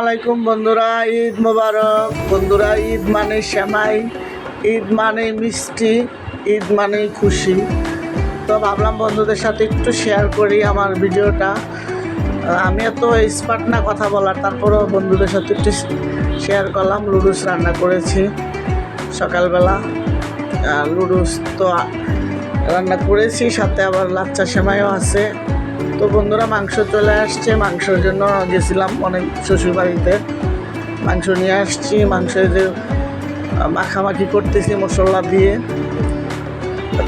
আলাইকুম বন্ধুরা, ঈদ মোবারক। বন্ধুরা, ঈদ মানে শ্যামাই ঈদ মানে মিষ্টি, ঈদ মানে খুশি। তো ভাবলাম বন্ধুদের সাথে একটু শেয়ার করি আমার ভিডিওটা। আমি এত এক্সপার্ট না কথা বলার, তারপরেও বন্ধুদের সাথে একটু শেয়ার করলাম। লুডুস রান্না করেছি সকালবেলা। লুডুস তো রান্না করেছি, সাথে আবার লাচ্চা সেমাইও আছে। তো বন্ধুরা মাংস চলে আসছে। মাংসের জন্য গেছিলাম অনেক শ্বশুর বাড়িতে মাংস নিয়ে আসছি। মাংসের যে মাখামাখি করতেছি মশলা দিয়ে।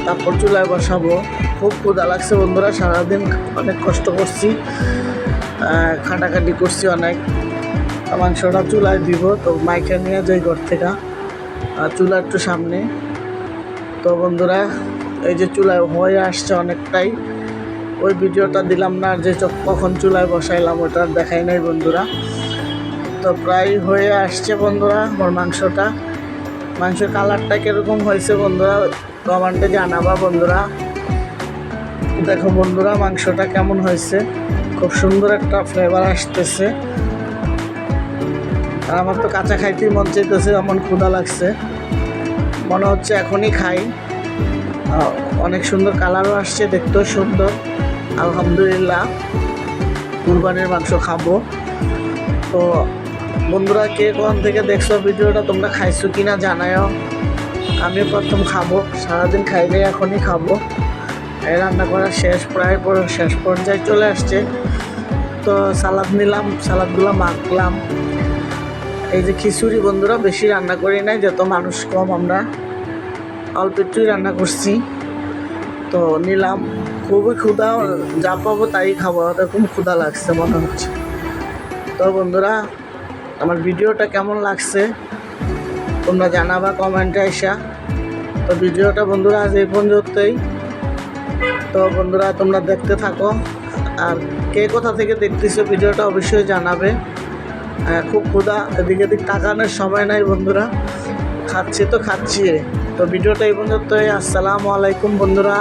তারপর চুলায় বসাবো। খুব ক্ষুদা লাগছে বন্ধুরা, সারাদিন অনেক কষ্ট করছি খাটাখাটি করছি অনেক। মাংসটা চুলায় দিব। তো মাইকে নিয়ে যাই ঘর থেকে। চুলা একটু সামনে। তো বন্ধুরা, এই যে চুলায় হয়ে আসছে অনেকটাই। ওই ভিডিওটা দিলাম না, যে কখন চুলায় বসাইলাম ওটা দেখাই নাই বন্ধুরা। তো প্রায় হয়ে আসছে বন্ধুরা আমার মাংসটা। মাংসের কালারটা কীরকম হয়েছে বন্ধুরা, কমেন্টে জানাবা বন্ধুরা। দেখো বন্ধুরা, মাংসটা কেমন হয়েছে। খুব সুন্দর একটা ফ্লেভার আসতেছে। আর আমার তো কাঁচা খাইতেই মন চাইতেছে, এমন ক্ষুধা লাগছে। মনে হচ্ছে এখনই খাই। অনেক সুন্দর কালারও আসছে, দেখতেও সুন্দর। আলহামদুলিল্লাহ, কুরবানির মাংস খাব। তো বন্ধুরা, কে কোন থেকে দেখছ ভিডিওটা, তোমরা খাইছো কি না জানায়ও। আমি প্রথম খাব, সারাদিন খাইলে এখনই খাব। এই রান্না করা শেষ, প্রায় পুরো শেষ পর্যায়ে চলে আসছে। তো সালাদ নিলাম, সালাদগুলো মাখলাম। এই যে খিচুড়ি বন্ধুরা, বেশি রান্না করি নাই, যত মানুষ কম আমরা। অল্প একটুই রান্না করছি। তো নিলাম। খুবই ক্ষুধা, যা পাবো তাই খাব। এরকম ক্ষুধা লাগছে, মনে হচ্ছে। তো বন্ধুরা, আমার ভিডিওটা কেমন লাগছে? তোমরা জানাবা কমেন্টে আসা তো ভিডিওটা বন্ধুরা আজ এই পর্যন্তই। তো বন্ধুরা, তোমরা দেখতে থাকো। আর কে কোথা থেকে দেখতেছো ভিডিওটা অবশ্যই জানাবে। খুব ক্ষুধা এদিক এদিক তাকানোর সময় নাই বন্ধুরা। খাচ্ছি তো খাচ্ছি। তো ভিডিওটা এই পর্যন্তই। আসসালামু আলাইকুম বন্ধুরা।